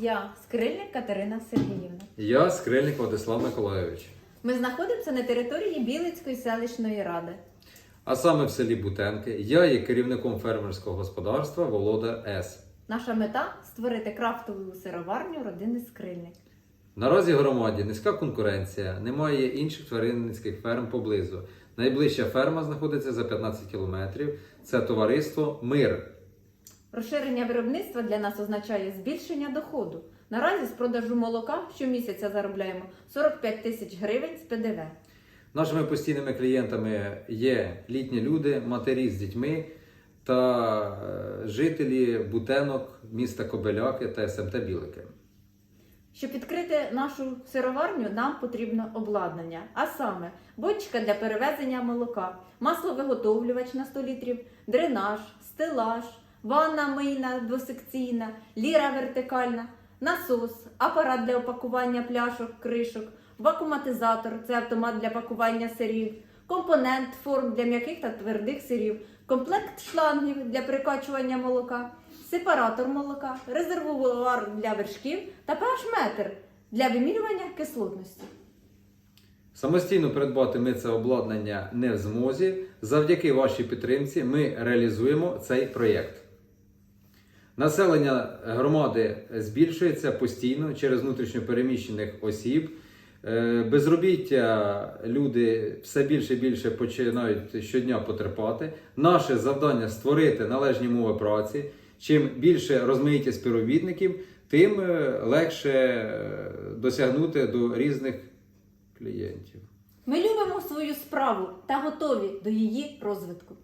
Я Скрильник Катерина Сергіївна. Я Скрильник Владислав Миколайович. Ми знаходимося на території Білицької селищної ради. А саме в селі Бутенки я є керівником фермерського господарства Володар С. Наша мета створити крафтову сироварню родини Скрильник. Наразі в громаді низька конкуренція, немає інших тваринницьких ферм поблизу. Найближча ферма знаходиться за 15 кілометрів. Це товариство Мир. Розширення виробництва для нас означає збільшення доходу. Наразі з продажу молока щомісяця заробляємо 45 тисяч гривень з ПДВ. Нашими постійними клієнтами є літні люди, матері з дітьми та е, жителі бутенок міста Кобеляки та СМТ Білики. Щоб відкрити нашу сироварню, нам потрібно обладнання, а саме бочка для перевезення молока, масловиготовлювач на 100 літрів, дренаж, стелаж, ванна мийна двосекційна, ліра вертикальна, насос, апарат для опакування пляшок, кришок, вакууматизатор це автомат для пакування сирів, компонент форм для м'яких та твердих сирів, комплект шлангів для прикачування молока, сепаратор молока, резервуар для вершків та pH-метр для вимірювання кислотності. Самостійно придбати ми це обладнання не в змозі. Завдяки вашій підтримці ми реалізуємо цей проєкт. Населення громади збільшується постійно через внутрішньопереміщених осіб. Е, Безробіття люди все більше і більше починають щодня потерпати. Наше завдання створити належні умови праці. Чим більше розмаїття співробітників, тим е, легше е, досягнути до різних клієнтів. Ми любимо свою справу та готові до її розвитку.